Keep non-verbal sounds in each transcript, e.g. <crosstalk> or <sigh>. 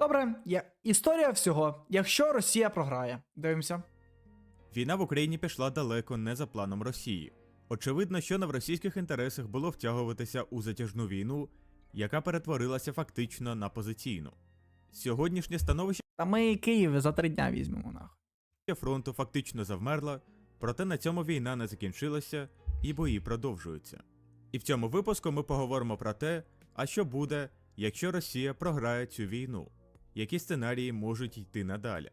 Добре, є історія всього. Якщо Росія програє, дивимося. Війна в Україні пішла далеко не за планом Росії. Очевидно, що не в російських інтересах було втягуватися у затяжну війну, яка перетворилася фактично на позиційну. Сьогоднішнє становище Та ми Київ за три дня візьмемо нахуй. фронту фактично завмерло, проте на цьому війна не закінчилася і бої продовжуються. І в цьому випуску ми поговоримо про те, а що буде, якщо Росія програє цю війну, які сценарії можуть йти надалі.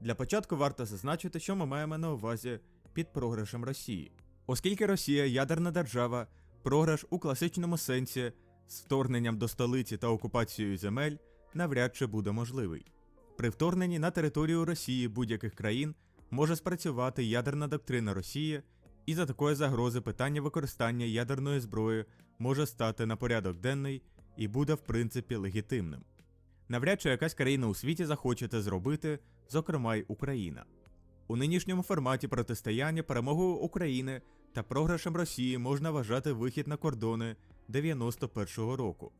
Для початку варто зазначити, що ми маємо на увазі під програшем Росії. Оскільки Росія ядерна держава, програш у класичному сенсі з вторгненням до столиці та окупацією земель навряд чи буде можливий. При вторгненні на територію Росії будь-яких країн може спрацювати ядерна доктрина Росії, і за такої загрози питання використання ядерної зброї може стати на порядок денний і буде в принципі легітимним. Навряд чи якась країна у світі захоче це зробити, зокрема й Україна. У нинішньому форматі протистояння перемогою України та програшем Росії можна вважати вихід на кордони 91-го року.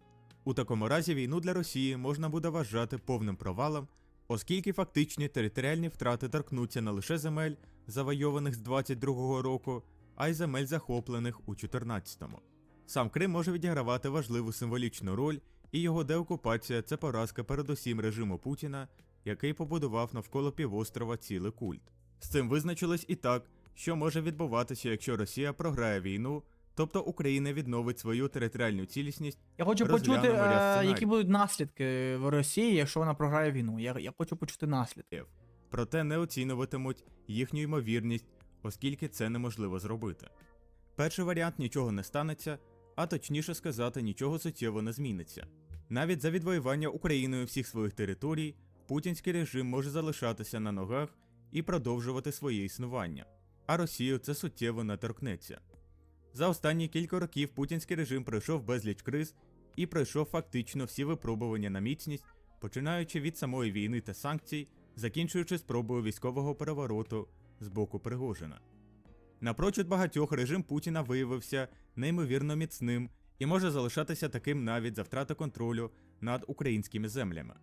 У такому разі війну для Росії можна буде вважати повним провалом, оскільки фактичні територіальні втрати торкнуться не лише земель, завойованих з 22-го року, а й земель захоплених у 14-му. Сам Крим може відігравати важливу символічну роль, і його деокупація це поразка передусім режиму Путіна, який побудував навколо півострова цілий культ. З цим визначилось і так, що може відбуватися, якщо Росія програє війну, тобто Україна відновить свою територіальну цілісність Я хочу почути, е, які будуть наслідки в Росії, якщо вона програє війну. Я, я хочу почути наслідки. проте не оцінюватимуть їхню ймовірність, оскільки це неможливо зробити. Перший варіант нічого не станеться, а точніше сказати, нічого суттєво не зміниться. Навіть за відвоювання Україною всіх своїх територій, путінський режим може залишатися на ногах і продовжувати своє існування, а Росію це суттєво не торкнеться. За останні кілька років путінський режим пройшов безліч криз і пройшов фактично всі випробування на міцність, починаючи від самої війни та санкцій, закінчуючи спробою військового перевороту з боку Пригожина. Напрочуд багатьох режим Путіна виявився неймовірно міцним і може залишатися таким навіть за втрату контролю над українськими землями.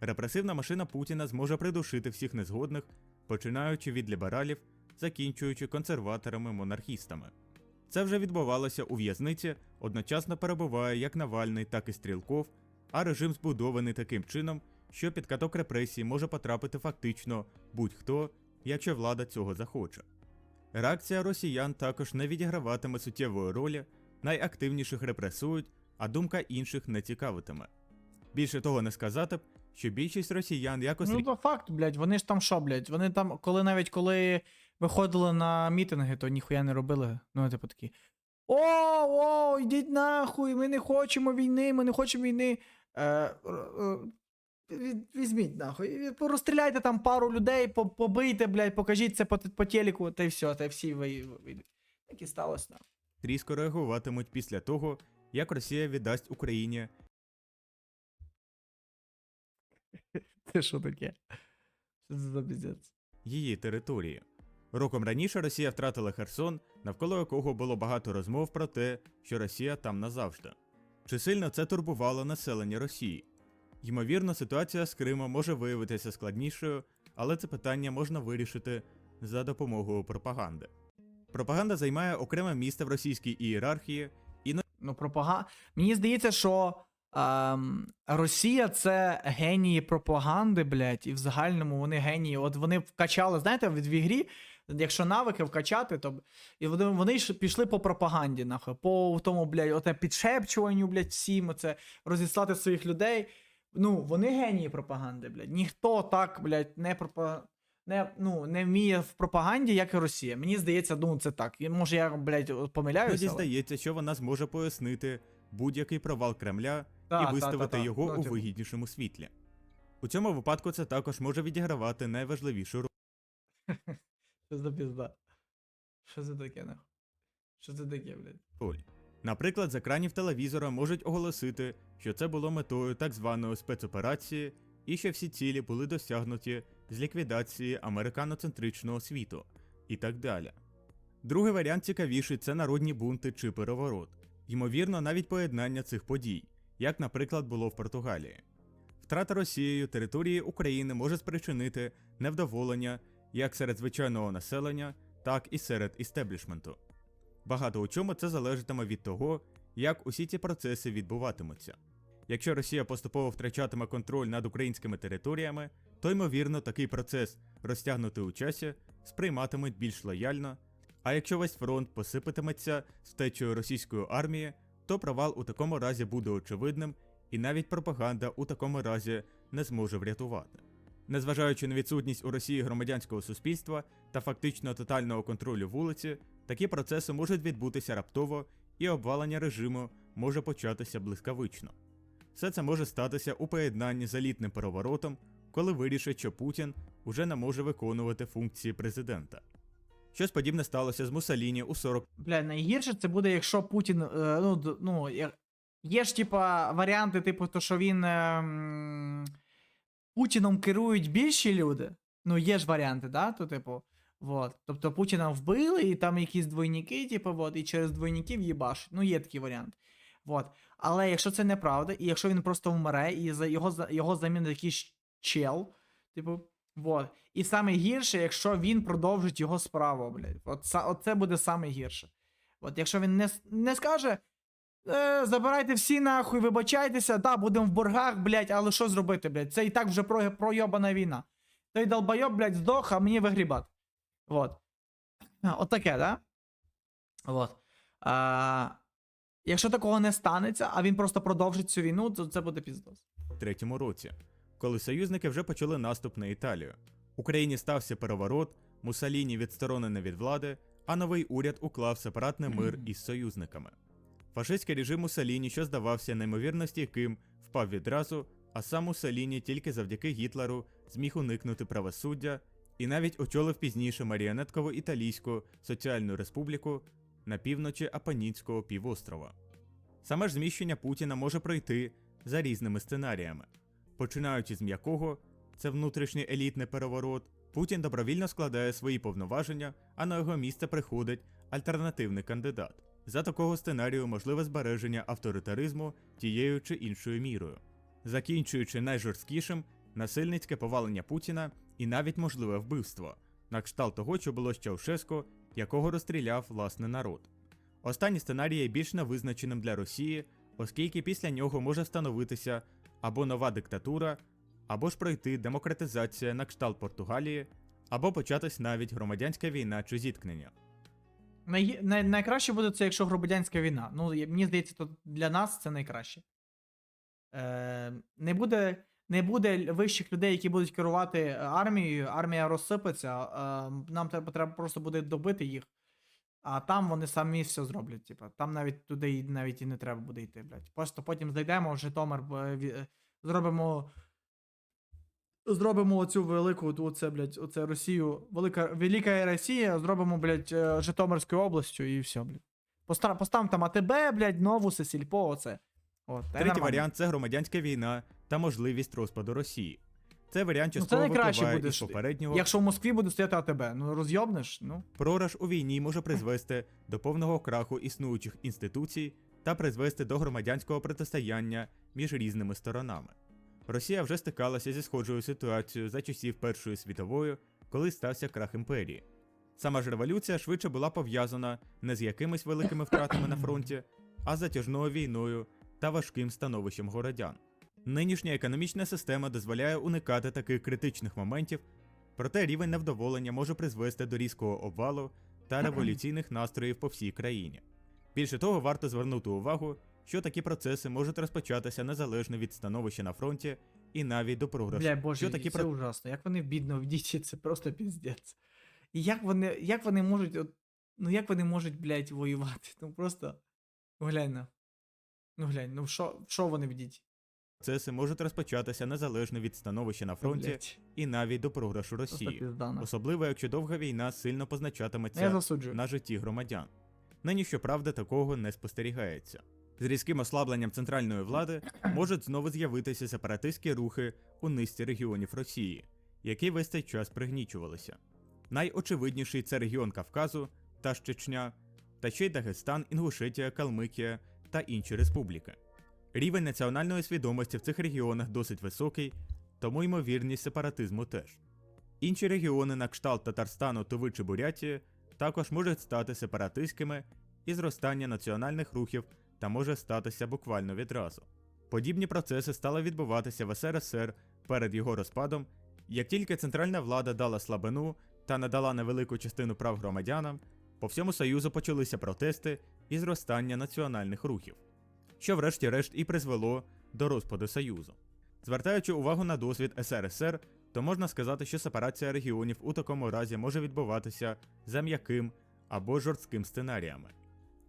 Репресивна машина Путіна зможе придушити всіх незгодних, починаючи від лібералів, закінчуючи консерваторами-монархістами. Це вже відбувалося у в'язниці, одночасно перебуває як Навальний, так і Стрілков, а режим збудований таким чином, що під каток репресій може потрапити фактично будь-хто, якщо влада цього захоче. Реакція росіян також не відіграватиме суттєвої ролі, найактивніших репресують, а думка інших не цікавитиме. Більше того, не сказати б, що більшість росіян якось Ну, то факт, блядь, вони ж там що, блядь? Вони там, коли навіть коли виходили на мітинги, то ніхуя не робили. Ну, типу такі. О, о, йдіть нахуй, ми не хочемо війни, ми не хочемо війни. Е, е, віз- візьміть нахуй. Розстріляйте там пару людей, побийте, блядь, покажіть це по, по телеку, та й все, та й всі ви- вийдуть. Так і сталося. нахуй. Різко реагуватимуть після того, як Росія віддасть Україні <laughs> Це що таке? Що це за піздець? її території. Роком раніше Росія втратила Херсон, навколо якого було багато розмов про те, що Росія там назавжди. Чи сильно це турбувало населення Росії? Ймовірно, ситуація з Кримом може виявитися складнішою, але це питання можна вирішити за допомогою пропаганди. Пропаганда займає окреме місце в російській ієрархії, Ну, пропага... Мені здається, що ем, Росія це генії пропаганди, блядь, і в загальному вони генії. От вони вкачали, знаєте, в в ігрі, якщо навики вкачати, то і вони, вони ж пішли по пропаганді, нахуй, по тому, блядь, оте підшепчуванню, блядь, всім, оце розіслати своїх людей. Ну, вони генії пропаганди, блядь. Ніхто так, блядь, не пропа... Не, ну, не вміє в пропаганді, як і Росія. Мені здається, ну це так. І, може, я, блядь, помиляюся. але- здається, що вона зможе пояснити будь-який провал Кремля Та, і виставити та, та. його Ну, у типу. вигіднішому світлі. У цьому випадку це також може відігравати найважливішу роль. <laughs> Що за пізда? Що це таке, нахуй? Що це таке, блядь? роль. Наприклад, з екранів телевізора можуть оголосити, що це було метою так званої спецоперації, і що всі цілі були досягнуті з ліквідації американоцентричного світу, і так далі. Другий варіант цікавіший це народні бунти чи переворот, ймовірно, навіть поєднання цих подій, як, наприклад, було в Португалії. Втрата Росією території України може спричинити невдоволення як серед звичайного населення, так і серед істеблішменту. Багато у чому це залежатиме від того, як усі ці процеси відбуватимуться. Якщо Росія поступово втрачатиме контроль над українськими територіями, то ймовірно такий процес, розтягнутий у часі, сприйматимуть більш лояльно. А якщо весь фронт посипатиметься з втечею російської армії, то провал у такому разі буде очевидним, і навіть пропаганда у такому разі не зможе врятувати. Незважаючи на відсутність у Росії громадянського суспільства та фактично тотального контролю вулиці, такі процеси можуть відбутися раптово, і обвалення режиму може початися блискавично. Все це може статися у поєднанні з елітним переворотом, коли вирішить, що Путін уже не може виконувати функції президента. Щось подібне сталося з Муссоліні у 40 Бля, найгірше це буде, якщо Путін. Е, ну, ну, є ж, типа, варіанти, типу, то, що він. Е, Путіном керують більші люди. Ну, є ж варіанти, да? То, типу, вот. Тобто Путіна вбили, і там якісь двойники, типу, вот, і через двойників їбашить. Ну, є такий варіант. Вот. Але якщо це неправда, і якщо він просто вмре, і за його, його замінить якийсь чел, типу, вот. І саме гірше, якщо він продовжить його справу, блядь. От, от буде саме гірше. От якщо він не, не скаже. Е, забирайте всі нахуй, вибачайтеся, да, будемо в боргах, блядь, але що зробити, блядь? Це і так вже про, пройобана війна. Той долбойоб, блядь, здох, а мені вигрібати. Вот. А, От таке, да? Вот. А, якщо такого не станеться, а він просто продовжить цю війну, то це буде піздос. третьому році, коли союзники вже почали наступ на Італію. Україні стався переворот, Муссоліні відсторонений від влади, а новий уряд уклав сепаратний мир із союзниками. Фашистський режим Муссоліні, що здавався неймовірно стійким, впав відразу, а сам Муссоліні тільки завдяки Гітлеру зміг уникнути правосуддя і навіть очолив пізніше маріонеткову італійську соціальну республіку на півночі Апанінського півострова. Саме ж зміщення Путіна може пройти за різними сценаріями. Починаючи з м'якого, це внутрішній елітний переворот, Путін добровільно складає свої повноваження, а на його місце приходить альтернативний кандидат. За такого сценарію можливе збереження авторитаризму тією чи іншою мірою, закінчуючи найжорсткішим насильницьке повалення Путіна і навіть можливе вбивство, на кшталт того, що було з Чаушеско, якого розстріляв власний народ. Останній сценарій є більш невизначеним для Росії, оскільки після нього може становитися або нова диктатура, або ж пройти демократизація на кшталт Португалії, або початись навіть громадянська війна чи зіткнення. Най, най, найкраще буде це, якщо громадянська війна. Ну, мені здається, то для нас це найкраще. Е, не, буде, не буде вищих людей, які будуть керувати армією, армія розсипеться, е, нам треба, треба просто буде добити їх. А там вони самі все зроблять. Типа, там навіть туди навіть і не треба буде йти, блядь. Просто потім зайдемо в Житомир, е, е, зробимо. Зробимо оцю велику, оце, блядь, оце Росію, велика, велика Росія, зробимо, блядь, е, Житомирською областю і все, блядь. Постав, постав там АТБ, блядь, новуси, сільпо, оце. От, Третій нормально. варіант це громадянська війна та можливість розпаду Росії. Це варіант Ну, це найкраще буде, із попереднього. Якщо в Москві буде стояти АТБ, ну розйобнеш, ну. Програш у війні може призвести до повного краху існуючих інституцій та призвести до громадянського протистояння між різними сторонами. Росія вже стикалася зі схожою ситуацією за часів Першої світової, коли стався крах імперії. Сама ж революція швидше була пов'язана не з якимись великими втратами на фронті, а з затяжною війною та важким становищем городян. Нинішня економічна система дозволяє уникати таких критичних моментів, проте рівень невдоволення може призвести до різкого обвалу та революційних настроїв по всій країні. Більше того, варто звернути увагу, що такі процеси можуть розпочатися незалежно від становища на фронті і навіть до програшу. Бля, боже, що такі це про- ужасно. Як вони бідно в діті, це просто піздець. І як вони, як вони можуть, от, ну як вони можуть, блядь, воювати? Ну просто. Ну глянь на. Ну глянь, ну що, що вони в діті? Процеси можуть розпочатися незалежно від становища на фронті Блядь, і навіть до програшу Росії, особливо якщо довга війна сильно позначатиметься на житті громадян. Нині, щоправда, такого не спостерігається. З різким ослабленням центральної влади <clears throat> можуть знову з'явитися сепаратистські рухи у низці регіонів Росії, які весь цей час пригнічувалися. Найочевидніший це регіон Кавказу та Чечня, та ще й Дагестан, Інгушетія, Калмикія та інші республіки. Рівень національної свідомості в цих регіонах досить високий, тому ймовірність сепаратизму теж. Інші регіони на кшталт Татарстану, Туви чи Бурятії також можуть стати сепаратистськими, і зростання національних рухів та може статися буквально відразу. Подібні процеси стали відбуватися в СРСР перед його розпадом, як тільки центральна влада дала слабину та надала невелику частину прав громадянам, по всьому Союзу почалися протести і зростання національних рухів, що врешті-решт і призвело до розпаду Союзу. Звертаючи увагу на досвід СРСР, то можна сказати, що сепарація регіонів у такому разі може відбуватися за м'яким або жорстким сценаріями.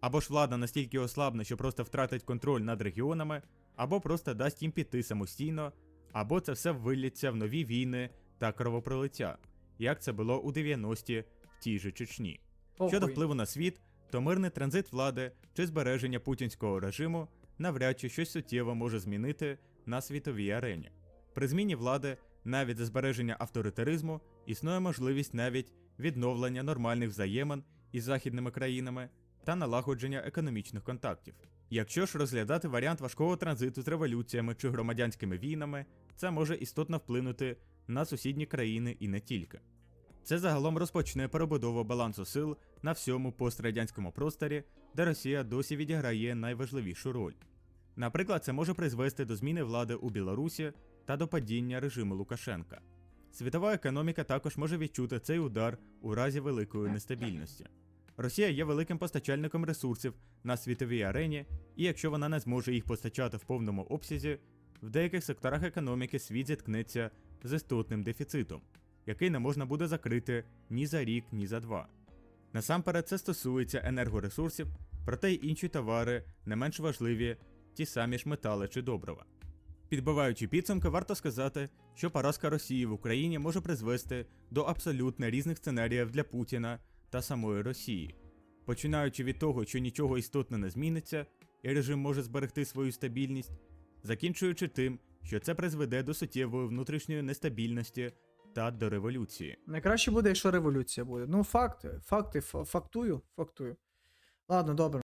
Або ж влада настільки ослабне, що просто втратить контроль над регіонами, або просто дасть їм піти самостійно, або це все виллється в нові війни та кровопролиття, як це було у 90-ті в тій же Чечні. Щодо впливу на світ, то мирний транзит влади чи збереження путінського режиму навряд чи щось суттєво може змінити на світовій арені. При зміні влади, навіть за збереження авторитаризму, існує можливість навіть відновлення нормальних взаємин із західними країнами та налагодження економічних контактів. Якщо ж розглядати варіант важкого транзиту з революціями чи громадянськими війнами, це може істотно вплинути на сусідні країни і не тільки. Це загалом розпочне перебудову балансу сил на всьому пострадянському просторі, де Росія досі відіграє найважливішу роль. Наприклад, це може призвести до зміни влади у Білорусі та до падіння режиму Лукашенка. Світова економіка також може відчути цей удар у разі великої нестабільності. Росія є великим постачальником ресурсів на світовій арені, і якщо вона не зможе їх постачати в повному обсязі, в деяких секторах економіки світ зіткнеться з істотним дефіцитом, який не можна буде закрити ні за рік, ні за два. Насамперед це стосується енергоресурсів, проте й інші товари не менш важливі, ті самі ж метали чи добрива. Підбиваючи підсумки, варто сказати, що поразка Росії в Україні може призвести до абсолютно різних сценаріїв для Путіна та самої Росії. Починаючи від того, що нічого істотно не зміниться, і режим може зберегти свою стабільність, закінчуючи тим, що це призведе до суттєвої внутрішньої нестабільності та до революції. Найкраще буде, якщо революція буде. Ну, факти, факти, фактую, фактую. Ладно, добре.